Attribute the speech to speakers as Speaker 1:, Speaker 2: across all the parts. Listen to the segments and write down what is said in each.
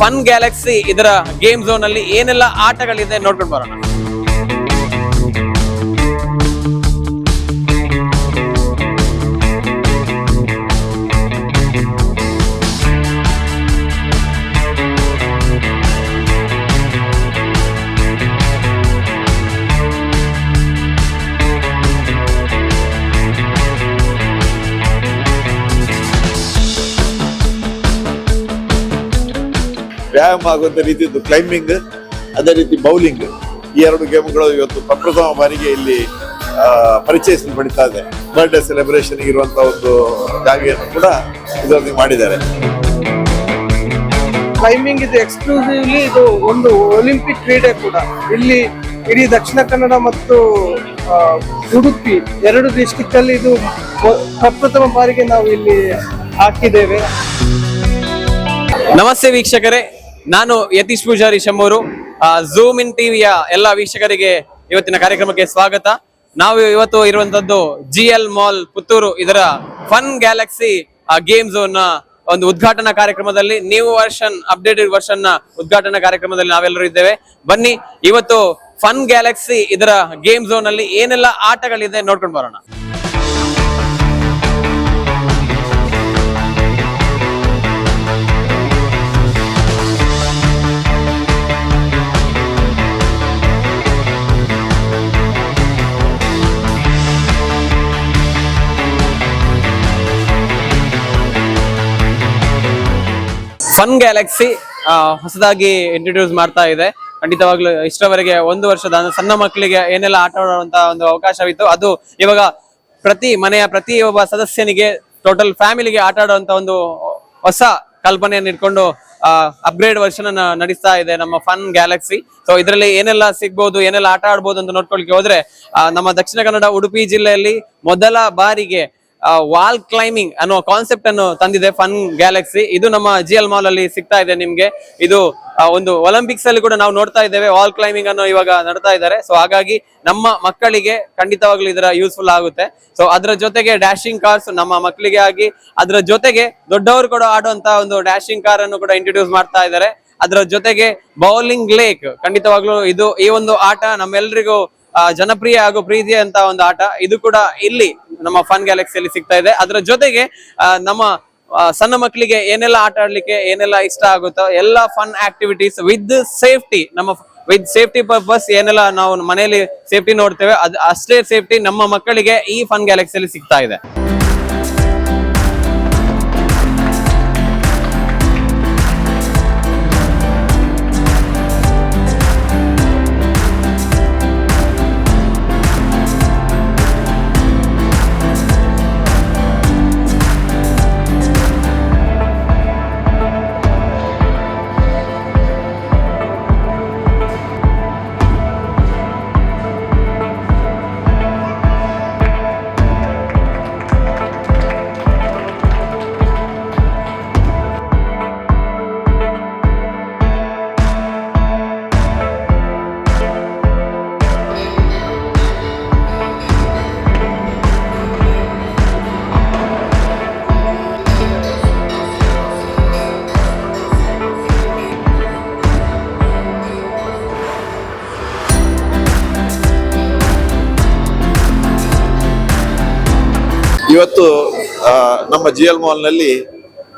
Speaker 1: Fun galaxy ಇದರ game zone ಅಲ್ಲಿ ಏನೆಲ್ಲ ಆಟಗಳಿದೆ ನೋಡ್ಕೊಂಡು ಬರೋಣ.
Speaker 2: ವ್ಯಾಯಾಮ ಆಗುವಂತ ರೀತಿಯದ್ದು ಕ್ಲೈಂಬಿಂಗ್ ಅದೇ ರೀತಿ ಬೌಲಿಂಗ್ ಈ ಎರಡು ಗೇಮ್ಗಳು ಇವತ್ತು ಪ್ರಪ್ರಥಮ ಬಾರಿಗೆ ಇಲ್ಲಿ ಆ, ಪರಿಚಯಿಸಲ್ಪಡ್ತಾ ಇದೆ. ಬರ್ಡೇ ಸೆಲೆಬ್ರೇಷನ್ ಇರುವಂತ ಒಂದು ಜಾಗೆಯನ್ನು ಕೂಡ ಇದರಲ್ಲಿ ಮಾಡಿದ್ದಾರೆ.
Speaker 3: ಕ್ಲೈಂಬಿಂಗ್ ಇದು ಎಕ್ಸ್ಕ್ಲೂಸಿವ್ಲಿ ಇದು ಒಂದು ಒಲಿಂಪಿಕ್ ಕ್ರೀಡೆ ಕೂಡ. ಇಲ್ಲಿ ಇಡೀ ದಕ್ಷಿಣ ಕನ್ನಡ ಮತ್ತು ಉಡುಪಿ ಎರಡು ಡಿಸ್ಟಿಕ್ ಅಲ್ಲಿ ಇದು ಪ್ರಪ್ರಥಮ ಬಾರಿಗೆ ನಾವು ಇಲ್ಲಿ ಹಾಕಿದ್ದೇವೆ.
Speaker 1: ನಮಸ್ತೆ ವೀಕ್ಷಕರೇ. ನಾನು ಯತೀಶ್ ಪೂಜಾರಿ ಶಂಬೂರು ಝೂಮ್ ಇನ್ ಟಿವಿಯ ಎಲ್ಲ ವೀಕ್ಷಕರಿಗೆ ಇವತ್ತಿನ ಕಾರ್ಯಕ್ರಮಕ್ಕೆ ಸ್ವಾಗತ. ನಾವು ಇವತ್ತು ಇರುವಂತದ್ದು ಜಿ ಎಲ್ ಮಾಲ್ ಪುತ್ತೂರು, ಇದರ ಫನ್ ಗ್ಯಾಲಕ್ಸಿ ಗೇಮ್ ಝೋನ್ ಒಂದು ಉದ್ಘಾಟನಾ ಕಾರ್ಯಕ್ರಮದಲ್ಲಿ ನ್ಯೂ ವರ್ಷನ್ ಅಪ್ಡೇಟೆಡ್ ವರ್ಷನ್ನ ಉದ್ಘಾಟನಾ ಕಾರ್ಯಕ್ರಮದಲ್ಲಿ ನಾವೆಲ್ಲರೂ ಇದ್ದೇವೆ. ಬನ್ನಿ, ಇವತ್ತು ಫನ್ ಗ್ಯಾಲಕ್ಸಿ ಇದರ ಗೇಮ್ ಝೋನ್ ಅಲ್ಲಿ ಏನೆಲ್ಲ ಆಟಗಳಿದೆ ನೋಡ್ಕೊಂಡು ಬರೋಣ. ಫನ್ ಗ್ಯಾಲಕ್ಸಿ ಹೊಸದಾಗಿ ಇಂಟ್ರೊಡ್ಯೂಸ್ ಮಾಡ್ತಾ ಇದೆ. ಖಂಡಿತವಾಗ್ಲೂ ಇಷ್ಟವರೆಗೆ ಒಂದು ವರ್ಷದ ಸಣ್ಣ ಮಕ್ಕಳಿಗೆ ಏನೆಲ್ಲ ಆಟ ಆಡುವಂತ ಒಂದು ಅವಕಾಶವಿತ್ತು. ಅದು ಇವಾಗ ಪ್ರತಿ ಮನೆಯ ಪ್ರತಿ ಒಬ್ಬ ಸದಸ್ಯನಿಗೆ ಟೋಟಲ್ ಫ್ಯಾಮಿಲಿಗೆ ಆಟ ಆಡುವಂತ ಒಂದು ಹೊಸ ಕಲ್ಪನೆಯನ್ನು ಇಟ್ಕೊಂಡು ಅಪ್ಗ್ರೇಡ್ ವರ್ಷನ್ ನಡೆಸ್ತಾ ಇದೆ ನಮ್ಮ ಫನ್ ಗ್ಯಾಲಕ್ಸಿ ಸೊ ಇದರಲ್ಲಿ ಏನೆಲ್ಲ ಸಿಗ್ಬಹುದು ಏನೆಲ್ಲ ಆಟ ಆಡ್ಬೋದು ಅಂತ ನೋಡ್ಕೊಳ್ಕೆ ಹೋದ್ರೆ ನಮ್ಮ ದಕ್ಷಿಣ ಕನ್ನಡ ಉಡುಪಿ ಜಿಲ್ಲೆಯಲ್ಲಿ ಮೊದಲ ಬಾರಿಗೆ ವಾಲ್ ಕ್ಲೈಂಬಿಂಗ್ ಅನ್ನೋ ಕಾನ್ಸೆಪ್ಟ್ ಅನ್ನು ತಂದಿದೆ ಫನ್ ಗ್ಯಾಲಕ್ಸಿ ಇದು ನಮ್ಮ ಜಿ ಎಲ್ ಮಾಲ್ ಅಲ್ಲಿ ಸಿಗ್ತಾ ಇದೆ ನಿಮ್ಗೆ. ಇದು ಒಂದು ಒಲಿಂಪಿಕ್ಸ್ ಅಲ್ಲಿ ಕೂಡ ನಾವು ನೋಡ್ತಾ ಇದ್ದೇವೆ ವಾಲ್ ಕ್ಲೈಂಬಿಂಗ್ ಅನ್ನು ಇವಾಗ ನಡ್ತಾ ಇದ್ದಾರೆ. ಸೊ ಹಾಗಾಗಿ ನಮ್ಮ ಮಕ್ಕಳಿಗೆ ಖಂಡಿತವಾಗ್ಲೂ ಇದರ ಯೂಸ್ಫುಲ್ ಆಗುತ್ತೆ. ಸೊ ಅದರ ಜೊತೆಗೆ ಡ್ಯಾಶಿಂಗ್ ಕಾರ್ಸ್ ನಮ್ಮ ಮಕ್ಕಳಿಗೆ ಆಗಿ, ಅದರ ಜೊತೆಗೆ ದೊಡ್ಡವರು ಕೂಡ ಆಡುವಂತ ಒಂದು ಡ್ಯಾಶಿಂಗ್ ಕಾರ್ ಅನ್ನು ಕೂಡ ಇಂಟ್ರೊಡ್ಯೂಸ್ ಮಾಡ್ತಾ ಇದ್ದಾರೆ. ಅದರ ಜೊತೆಗೆ ಬೌಲಿಂಗ್ ಲೇಕ್ ಖಂಡಿತವಾಗ್ಲೂ ಇದು ಈ ಒಂದು ಆಟ ನಮ್ಮೆಲ್ಲರಿಗೂ ಜನಪ್ರಿಯ ಹಾಗೂ ಪ್ರೀತಿಯ ಅಂತ ಒಂದು ಆಟ. ಇದು ಕೂಡ ಇಲ್ಲಿ ನಮ್ಮ ಫನ್ ಗ್ಯಾಲಕ್ಸಿಯಲ್ಲಿ ಸಿಗ್ತಾ ಇದೆ. ಅದರ ಜೊತೆಗೆ ನಮ್ಮ ಸಣ್ಣ ಮಕ್ಕಳಿಗೆ ಏನೆಲ್ಲ ಆಟ ಆಡ್ಲಿಕ್ಕೆ ಏನೆಲ್ಲ ಇಷ್ಟ ಆಗುತ್ತೋ ಎಲ್ಲ ಫನ್ ಆಕ್ಟಿವಿಟೀಸ್ ವಿತ್ ಸೇಫ್ಟಿ ನಮ್ಮ ವಿತ್ ಸೇಫ್ಟಿ ಪರ್ಪಸ್ ಏನೆಲ್ಲ ನಾವು ಮನೆಯಲ್ಲಿ ಸೇಫ್ಟಿ ನೋಡ್ತೇವೆ, ಅದು ಅಷ್ಟೇ ಸೇಫ್ಟಿ ನಮ್ಮ ಮಕ್ಕಳಿಗೆ ಈ ಫನ್ ಗ್ಯಾಲಕ್ಸಿಯಲ್ಲಿ ಸಿಗ್ತಾ ಇದೆ.
Speaker 2: ಇವತ್ತು ನಮ್ಮ ಜಿ ಎಲ್ ಮಾಲ್ನಲ್ಲಿ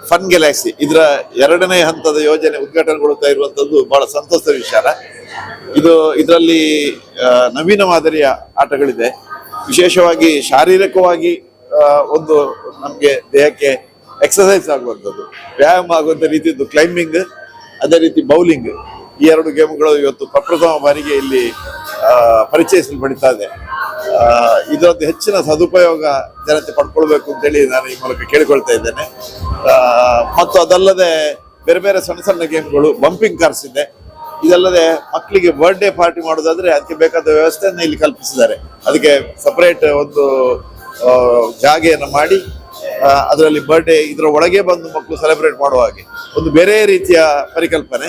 Speaker 2: ಫನ್ ಗ್ಯಾಲಕ್ಸಿ ಇದರ ಎರಡನೇ ಹಂತದ ಯೋಜನೆ ಉದ್ಘಾಟನೆಗೊಳ್ಳುತ್ತಾ ಇರುವಂಥದ್ದು ಬಹಳ ಸಂತೋಷದ ವಿಚಾರ. ಇದು ಇದರಲ್ಲಿ ನವೀನ ಮಾದರಿಯ ಆಟಗಳಿದೆ. ವಿಶೇಷವಾಗಿ ಶಾರೀರಿಕವಾಗಿ ಒಂದು ನಮಗೆ ದೇಹಕ್ಕೆ ಎಕ್ಸಸೈಸ್ ಆಗುವಂಥದ್ದು. ವ್ಯಾಯಾಮ ಆಗುವಂಥ ರೀತಿಯದ್ದು ಕ್ಲೈಂಬಿಂಗ್ ಅದೇ ರೀತಿ ಬೌಲಿಂಗ್ ಈ ಎರಡು ಗೇಮ್ಗಳು ಇವತ್ತು ಪ್ರಪ್ರಥಮ ಬಾರಿಗೆ ಇಲ್ಲಿ ಪರಿಚಯಿಸಲ್ಪಡಿತಾ ಇದೆ. ಇದರದ್ದು ಹೆಚ್ಚಿನ ಸದುಪಯೋಗ ಜನತೆ ಪಡ್ಕೊಳ್ಬೇಕು ಅಂತೇಳಿ ನಾನು ಈ ಮೂಲಕ ಕೇಳಿಕೊಳ್ತಾ ಇದ್ದೇನೆ. ಮತ್ತು ಅದಲ್ಲದೆ ಬೇರೆ ಬೇರೆ ಸಣ್ಣ ಸಣ್ಣ ಗೇಮ್ಗಳು ಬಂಪಿಂಗ್ ಕಾರ್ಸ್ ಇದೆ. ಇದಲ್ಲದೆ ಮಕ್ಕಳಿಗೆ ಬರ್ಡೇ ಪಾರ್ಟಿ ಮಾಡೋದಾದ್ರೆ ಅದಕ್ಕೆ ಬೇಕಾದ ವ್ಯವಸ್ಥೆಯನ್ನು ಇಲ್ಲಿ ಕಲ್ಪಿಸಿದ್ದಾರೆ. ಅದಕ್ಕೆ ಸಪರೇಟ್ ಒಂದು ಜಾಗೆಯನ್ನು ಮಾಡಿ ಅದರಲ್ಲಿ ಬರ್ಡೇ ಇದರ ಒಳಗೆ ಬಂದು ಮಕ್ಕಳು ಸೆಲೆಬ್ರೇಟ್ ಮಾಡುವ ಹಾಗೆ. ಒಂದು ಬೇರೆ ರೀತಿಯ ಪರಿಕಲ್ಪನೆ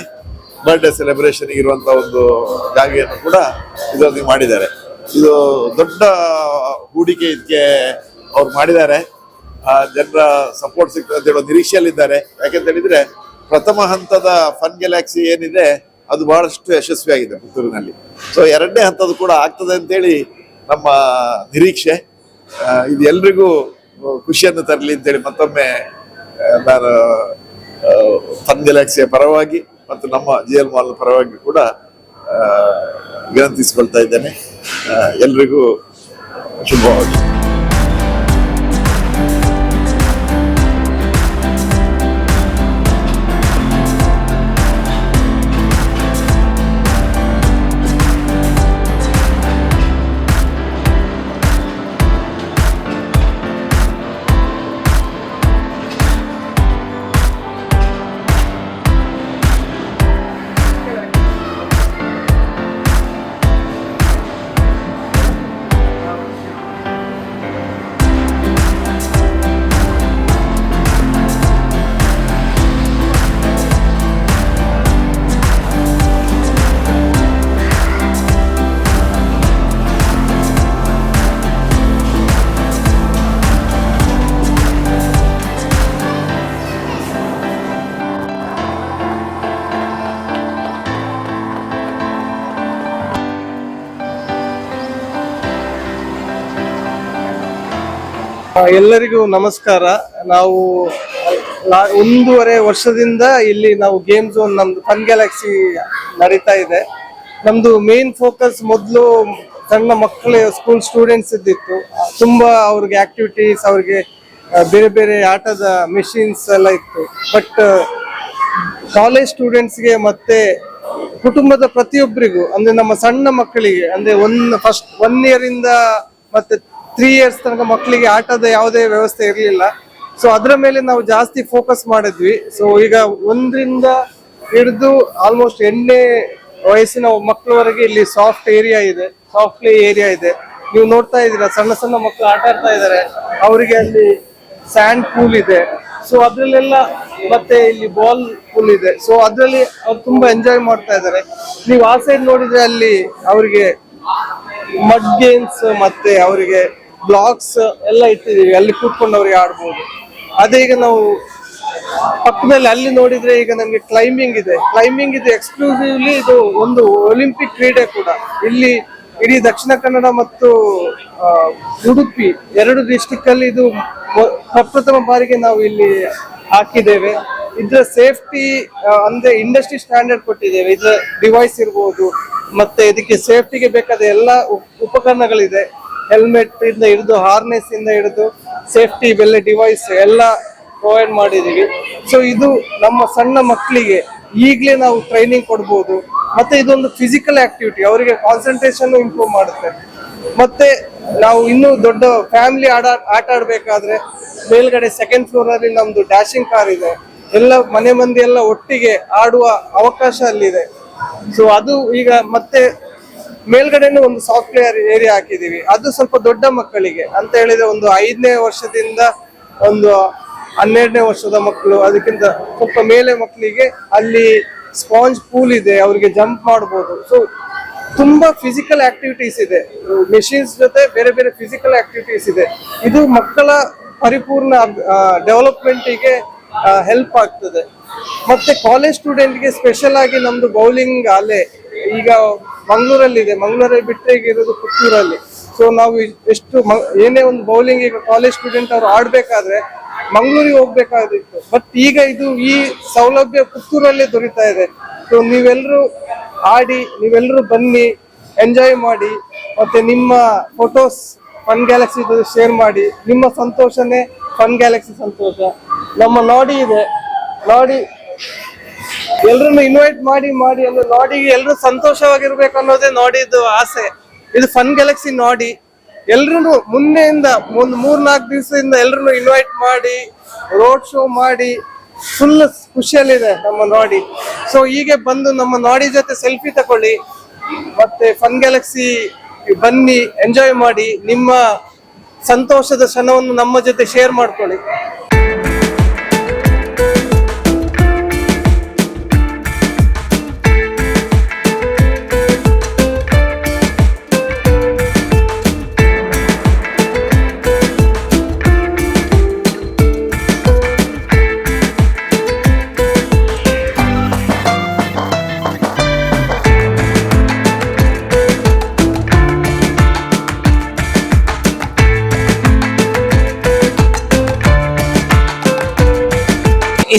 Speaker 2: ಬರ್ಡೇ ಸೆಲೆಬ್ರೇಷನ್ ಇರುವಂಥ ಒಂದು ಜಾಗೆಯನ್ನು ಕೂಡ ಇದರಲ್ಲಿ ಮಾಡಿದ್ದಾರೆ. ಇದು ದೊಡ್ಡ ಹೂಡಿಕೆ ಇದಕ್ಕೆ ಅವ್ರು ಮಾಡಿದ್ದಾರೆ. ಜನರ ಸಪೋರ್ಟ್ ಸಿಗ್ತದೆ ಅಂತ ಹೇಳೋ ನಿರೀಕ್ಷೆಯಲ್ಲಿದ್ದಾರೆ. ಯಾಕೆಂತ ಹೇಳಿದ್ರೆ, ಪ್ರಥಮ ಹಂತದ ಫನ್ ಗ್ಯಾಲಕ್ಸಿ ಏನಿದೆ, ಅದು ಬಹಳಷ್ಟು ಯಶಸ್ವಿಯಾಗಿದೆ ಪುತ್ತೂರಿನಲ್ಲಿ. ಸೊ ಎರಡನೇ ಹಂತದ ಕೂಡ ಆಗ್ತದೆ ಅಂತೇಳಿ ನಮ್ಮ ನಿರೀಕ್ಷೆ. ಇದು ಎಲ್ರಿಗೂ ಖುಷಿಯನ್ನು ತರಲಿ ಅಂತೇಳಿ ಮತ್ತೊಮ್ಮೆ ನಾನು ಫನ್ ಗ್ಯಾಲಕ್ಸಿಯ ಪರವಾಗಿ ಮತ್ತು ನಮ್ಮ ಜಿ ಎಲ್ ಮಾಲ್ ಪರವಾಗಿ ಕೂಡ ವಿನಂತಿಸಿಕೊಳ್ತಾ ಇದ್ದೇನೆ. ಎಲ್ರಿಗೂ ಶುಭವಾಗಲಿ.
Speaker 3: ಎಲ್ಲರಿಗೂ ನಮಸ್ಕಾರ. ನಾವು ಒಂದೂವರೆ ವರ್ಷದಿಂದ ಇಲ್ಲಿ ನಾವು ಗೇಮ್ ಝೋನ್ ನಮ್ದು ಫನ್ ಗ್ಯಾಲಕ್ಸಿ ನಡೀತಾ ಇದೆ. ನಮ್ದು ಮೇನ್ ಫೋಕಸ್ ಮೊದಲು ಸಣ್ಣ ಮಕ್ಕಳು ಸ್ಕೂಲ್ ಸ್ಟೂಡೆಂಟ್ಸ್ ಇದ್ದಿತ್ತು. ತುಂಬಾ ಅವ್ರಿಗೆ ಆಕ್ಟಿವಿಟೀಸ್ ಅವ್ರಿಗೆ ಬೇರೆ ಬೇರೆ ಆಟದ ಮೆಷಿನ್ಸ್ ಎಲ್ಲ ಇತ್ತು. ಬಟ್ ಕಾಲೇಜ್ ಸ್ಟೂಡೆಂಟ್ಸ್ಗೆ ಮತ್ತೆ ಕುಟುಂಬದ ಪ್ರತಿಯೊಬ್ಬರಿಗೂ, ಅಂದ್ರೆ ನಮ್ಮ ಸಣ್ಣ ಮಕ್ಕಳಿಗೆ, ಅಂದ್ರೆ ಒನ್ ಫಸ್ಟ್ ಒನ್ ಇಯರ್ ಇಂದ ಮತ್ತೆ ತ್ರೀ ಇಯರ್ಸ್ ತನಕ ಮಕ್ಕಳಿಗೆ ಆಟದ ಯಾವುದೇ ವ್ಯವಸ್ಥೆ ಇರಲಿಲ್ಲ. ಸೊ ಅದರ ಮೇಲೆ ನಾವು ಜಾಸ್ತಿ ಫೋಕಸ್ ಮಾಡಿದ್ವಿ. ಸೊ ಈಗ ಒಂದರಿಂದ ಹಿಡಿದು ಆಲ್ಮೋಸ್ಟ್ ಎಂಟನೇ ವಯಸ್ಸಿನ ಮಕ್ಕಳವರೆಗೆ ಇಲ್ಲಿ ಸಾಫ್ಟ್ ಏರಿಯಾ ಇದೆ. ಸಾಫ್ಟ್ ಪ್ಲೇ ಏರಿಯಾ ಇದೆ. ನೀವು ನೋಡ್ತಾ ಇದ್ದೀರಾ, ಸಣ್ಣ ಸಣ್ಣ ಮಕ್ಕಳು ಆಟ ಆಡ್ತಾ ಇದ್ದಾರೆ. ಅವರಿಗೆ ಅಲ್ಲಿ ಸ್ಯಾಂಡ್ ಪೂಲ್ ಇದೆ. ಸೊ ಅದರಲ್ಲೆಲ್ಲ ಮತ್ತೆ ಇಲ್ಲಿ ಬಾಲ್ ಪೂಲ್ ಇದೆ. ಸೊ ಅದರಲ್ಲಿ ಅವ್ರು ತುಂಬಾ ಎಂಜಾಯ್ ಮಾಡ್ತಾ ಇದ್ದಾರೆ. ನೀವು ಆ ಸೈಡ್ ನೋಡಿದ್ರೆ ಅಲ್ಲಿ ಅವರಿಗೆ ಮಡ್ ಗೇಮ್ಸ್ ಮತ್ತೆ ಅವರಿಗೆ ಬ್ಲಾಕ್ಸ್ ಎಲ್ಲ ಇಟ್ಟಿದ್ದೀವಿ. ಅಲ್ಲಿ ಕೂತ್ಕೊಂಡವ್ರಿಗೆ ಆಡ್ಬೋದು. ಅದೇ ಈಗ ನಾವು ಪಕ್ಕದಲ್ಲಿ ಅಲ್ಲಿ ನೋಡಿದ್ರೆ ಈಗ ನಮ್ಗೆ ಕ್ಲೈಂಬಿಂಗ್ ಇದೆ. ಕ್ಲೈಂಬಿಂಗ್ ಇದು ಎಕ್ಸ್ಕ್ಲೂಸಿವ್ಲಿ ಇದು ಒಂದು ಒಲಿಂಪಿಕ್ ಕ್ರೀಡೆ ಕೂಡ. ಇಲ್ಲಿ ಇಡೀ ದಕ್ಷಿಣ ಕನ್ನಡ ಮತ್ತು ಉಡುಪಿ ಎರಡು ಡಿಸ್ಟಿಕ್ ಅಲ್ಲಿ ಇದು ಪ್ರಪ್ರಥಮ ಬಾರಿಗೆ ನಾವು ಇಲ್ಲಿ ಹಾಕಿದ್ದೇವೆ. ಇದರ ಸೇಫ್ಟಿ ಅಂದ್ರೆ ಇಂಡಸ್ಟ್ರಿ ಸ್ಟ್ಯಾಂಡರ್ಡ್ ಕೊಟ್ಟಿದ್ದೇವೆ. ಇದರ ಡಿವೈಸ್ ಇರ್ಬೋದು, ಮತ್ತೆ ಇದಕ್ಕೆ ಸೇಫ್ಟಿಗೆ ಬೇಕಾದ ಎಲ್ಲ ಉಪ್- ಉಪಕರಣಗಳಿದೆ. ಹೆಲ್ಮೆಟ್ ಇಂದ ಹಿಡಿದು ಹಾರ್ನೆಸ್ ಇಂದ ಹಿಡಿದು ಸೇಫ್ಟಿ ಬೆಲೆ ಡಿವೈಸ್ ಎಲ್ಲ ಪ್ರೊವೈಡ್ ಮಾಡಿದೀವಿ ಸೊ ಇದು ನಮ್ಮ ಸಣ್ಣ ಮಕ್ಕಳಿಗೆ ಈಗಲೇ ನಾವು ಟ್ರೈನಿಂಗ್ ಕೊಡ್ಬೋದು. ಮತ್ತೆ ಇದೊಂದು ಫಿಸಿಕಲ್ ಆಕ್ಟಿವಿಟಿ ಅವರಿಗೆ ಕಾನ್ಸಂಟ್ರೇಷನ್ ಇಂಪ್ರೂವ್ ಮಾಡುತ್ತೆ. ಮತ್ತೆ ನಾವು ಇನ್ನೂ ದೊಡ್ಡ ಫ್ಯಾಮಿಲಿ ಆಡ, ಆಟ ಆಡಬೇಕಾದ್ರೆ ಮೇಲ್ಗಡೆ ಸೆಕೆಂಡ್ ಫ್ಲೋರ್ ಅಲ್ಲಿ ನಮ್ದು ಡ್ಯಾಶಿಂಗ್ ಕಾರ್ ಇದೆ. ಎಲ್ಲ ಮನೆ ಮಂದಿ ಎಲ್ಲ ಒಟ್ಟಿಗೆ ಆಡುವ ಅವಕಾಶ ಅಲ್ಲಿದೆ. ಸೊ ಅದು ಈಗ ಮತ್ತೆ ಮೇಲ್ಗಡೆನೂ ಒಂದು ಸಾಫ್ಟ್ವೇರ್ ಏರಿಯಾ ಹಾಕಿದೀವಿ ಅದು ಸ್ವಲ್ಪ ದೊಡ್ಡ ಮಕ್ಕಳಿಗೆ. ಅಂತ ಹೇಳಿದ್ರೆ ಒಂದು ಐದನೇ ವರ್ಷದಿಂದ ಒಂದು ಹನ್ನೆರಡನೇ ವರ್ಷದ ಮಕ್ಕಳು, ಅದಕ್ಕಿಂತ ಸ್ವಲ್ಪ ಮೇಲೆ ಮಕ್ಕಳಿಗೆ ಅಲ್ಲಿ ಸ್ಪಾಂಜ್ ಪೂಲ್ ಇದೆ, ಅವರಿಗೆ ಜಂಪ್ ಮಾಡ್ಬೋದು. ಸೊ ತುಂಬಾ ಫಿಸಿಕಲ್ ಆಕ್ಟಿವಿಟೀಸ್ ಇದೆ. ಮೆಷಿನ್ಸ್ ಜೊತೆ ಬೇರೆ ಬೇರೆ ಫಿಸಿಕಲ್ ಆಕ್ಟಿವಿಟೀಸ್ ಇದೆ. ಇದು ಮಕ್ಕಳ ಪರಿಪೂರ್ಣ ಡೆವಲಪ್ಮೆಂಟಿಗೆ ಹೆಲ್ಪ್ ಆಗ್ತದೆ. ಮತ್ತೆ ಕಾಲೇಜ್ ಸ್ಟೂಡೆಂಟ್ಗೆ ಸ್ಪೆಷಲ್ ಆಗಿ ನಮ್ದು ಬೌಲಿಂಗ್ ಅಲೆ. ಈಗ ಮಂಗಳೂರಲ್ಲಿ ಇದೆ. ಮಂಗಳೂರಲ್ಲಿ ಬಿಟ್ಟರೆ ಈಗ ಇರೋದು ಪುತ್ತೂರಲ್ಲಿ. ಸೊ ನಾವು ಎಷ್ಟು ಏನೇ ಒಂದು ಬೌಲಿಂಗ್ ಈಗ ಕಾಲೇಜ್ ಸ್ಟೂಡೆಂಟ್ ಅವರು ಆಡ್ಬೇಕಾದ್ರೆ ಮಂಗಳೂರಿಗೆ ಹೋಗ್ಬೇಕಾದಿತ್ತು ಬಟ್ ಈಗ ಇದು ಈ ಸೌಲಭ್ಯ ಪುತ್ತೂರಲ್ಲೇ ದೊರೀತಾ ಇದೆ. ಸೊ ನೀವೆಲ್ಲರೂ ಆಡಿ ನೀವೆಲ್ಲರೂ ಬನ್ನಿ ಎಂಜಾಯ್ ಮಾಡಿ, ಮತ್ತೆ ನಿಮ್ಮ ಫೋಟೋಸ್ ಫನ್ ಗ್ಯಾಲಕ್ಸಿ ಶೇರ್ ಮಾಡಿ, ನಿಮ್ಮ ಸಂತೋಷನೇ ಫನ್ ಗ್ಯಾಲಕ್ಸಿ ಸಂತೋಷ. ನಮ್ಮ ನಾಡಿ ಇದೆ. ನಾಡಿ ಎಲ್ರನ್ನು ಇನ್ವೈಟ್ ಮಾಡಿ ಮಾಡಿ ಅಂದ್ರೆ ನಾಡಿಗೆ ಎಲ್ರು ಸಂತೋಷವಾಗಿರ್ಬೇಕು ಅನ್ನೋದೇ ನೋಡಿದ್ದು ಆಸೆ. ಇದು ಫನ್ ಗ್ಯಾಲಕ್ಸಿ ನೋಡಿ. ಎಲ್ರು ಮುಂದೆಯಿಂದ ಒಂದ್ ಮೂರ್ ನಾಲ್ಕು ದಿವಸದಿಂದ ಎಲ್ರು ಇನ್ವೈಟ್ ಮಾಡಿ ರೋಡ್ ಶೋ ಮಾಡಿ ಫುಲ್ ಖುಷಿಯಲ್ಲಿದೆ ನಮ್ಮ ನೋಡಿ. ಸೊ ಹೀಗೆ ಬಂದು ನಮ್ಮ ನಾಡಿ ಜೊತೆ ಸೆಲ್ಫಿ ತಕೊಳ್ಳಿ. ಮತ್ತೆ ಫನ್ ಗ್ಯಾಲಕ್ಸಿ ಬನ್ನಿ ಎಂಜಾಯ್ ಮಾಡಿ, ನಿಮ್ಮ ಸಂತೋಷದ ಕ್ಷಣವನ್ನು ನಮ್ಮ ಜೊತೆ ಶೇರ್ ಮಾಡ್ಕೊಳ್ಳಿ.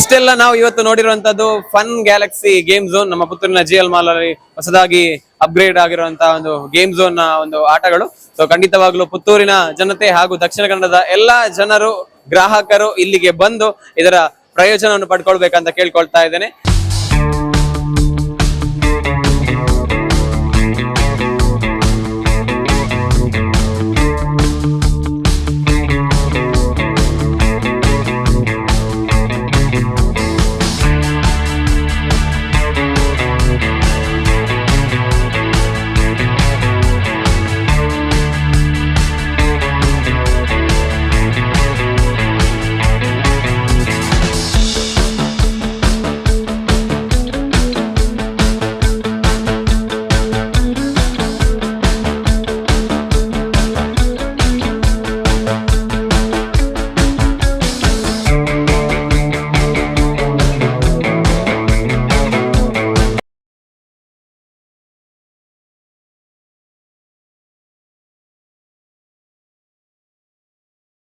Speaker 1: ಇಷ್ಟೆಲ್ಲ ನಾವು ಇವತ್ತು ನೋಡಿರುವಂತದ್ದು ಫನ್ ಗ್ಯಾಲಕ್ಸಿ ಗೇಮ್ ಝೋನ್ ನಮ್ಮ ಪುತ್ತೂರಿನ ಜಿ ಎಲ್ ಮಾಲ್ ಅಲ್ಲಿ ಹೊಸದಾಗಿ ಅಪ್ಗ್ರೇಡ್ ಆಗಿರುವಂತಹ ಒಂದು ಗೇಮ್ ಝೋನ್ನ ಒಂದು ಆಟಗಳು. ಸೊ ಖಂಡಿತವಾಗ್ಲೂ ಪುತ್ತೂರಿನ ಜನತೆ ಹಾಗೂ ದಕ್ಷಿಣ ಕನ್ನಡದ ಎಲ್ಲಾ ಜನರು, ಗ್ರಾಹಕರು ಇಲ್ಲಿಗೆ ಬಂದು ಇದರ ಪ್ರಯೋಜನವನ್ನು ಪಡ್ಕೊಳ್ಬೇಕಂತ ಕೇಳ್ಕೊಳ್ತಾ ಇದ್ದೇನೆ.